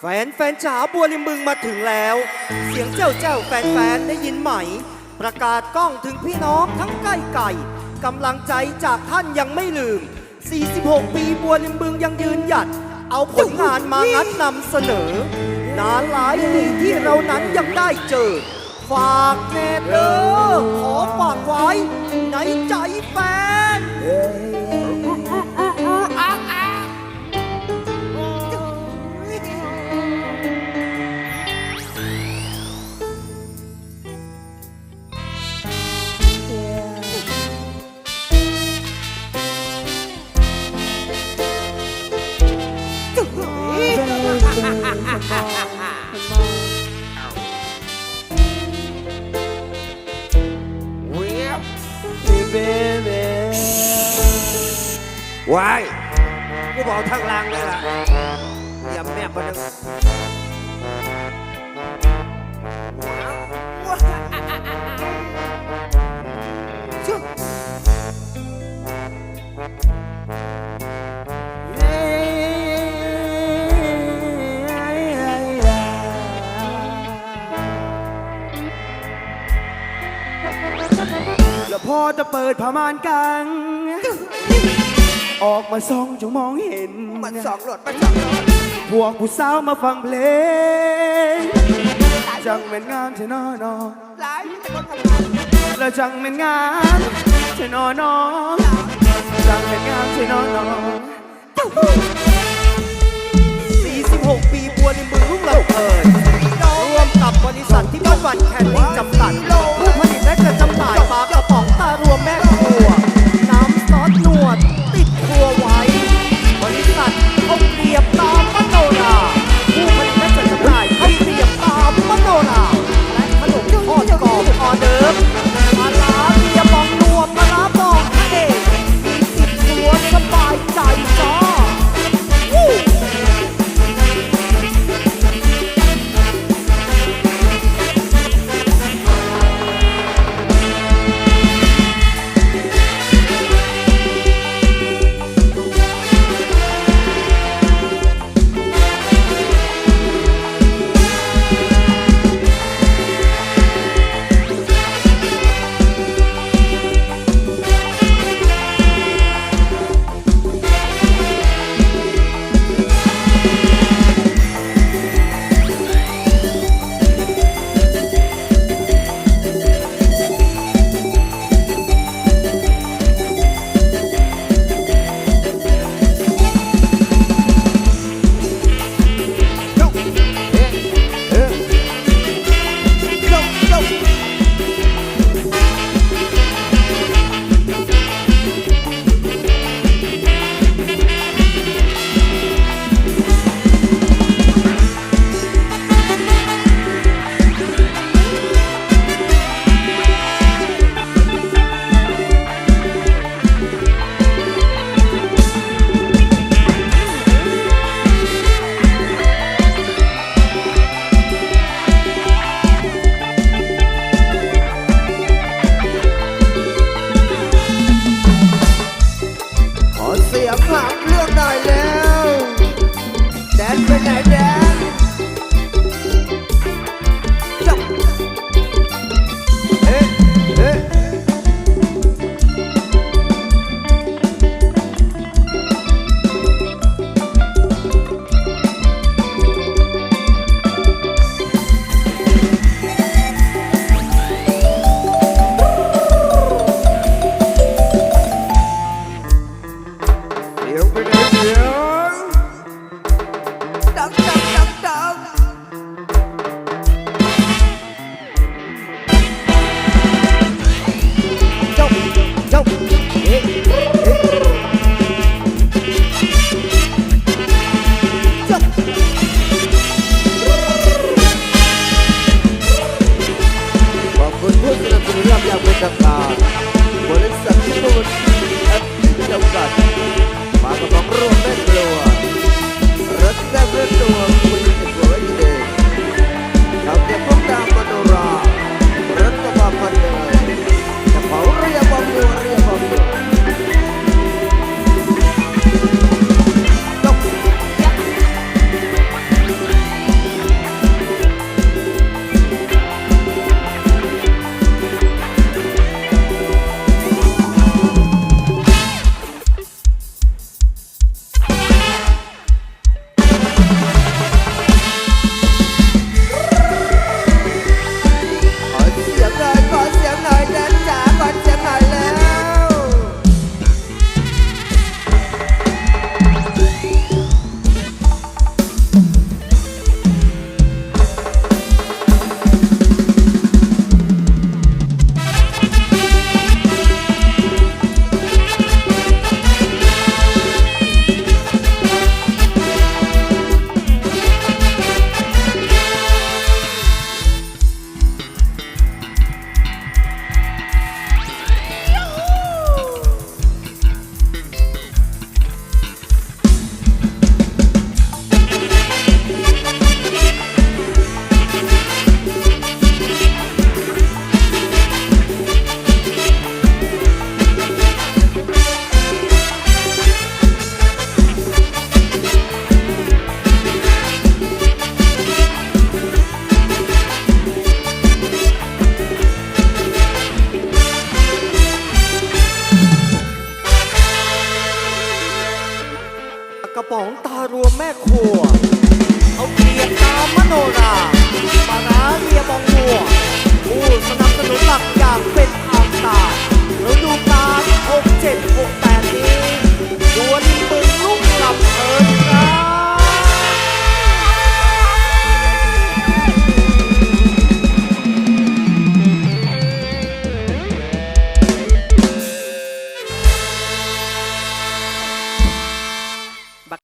แฟนแฟนจ๋าบัวริมบึงมาถึงแล้ว เสียงเจ้าเจ้าแฟนแฟนได้ยินไหม ประกาศกล้องถึงพี่น้องทั้งใกล้ไก่กำลังใจจากท่านยังไม่ลืม 46 ปีบัวริมบึงยังยืนหยัด เอาผลงานมางัดนำเสนอนานหลายปีที่เรานั้นยังได้เจอ ฝากแน่เด้อขอฝากไว้ในใจแฟน ว้ายกูบอกทางล่า แม่ปะนึงแล้วพอจะเปิดผ้าม่านกังออกมาส่องจงมองเห็น มันสองหลดมันสองหลดพวกผู้สาวมาฟังเพลง จังเป็นงามเทนอนอหลายแต่คนทำงานแล้วจังเป็นงามเทนอนอจังเป็นงามเทนอนอ ษัทข้าวเกรียบ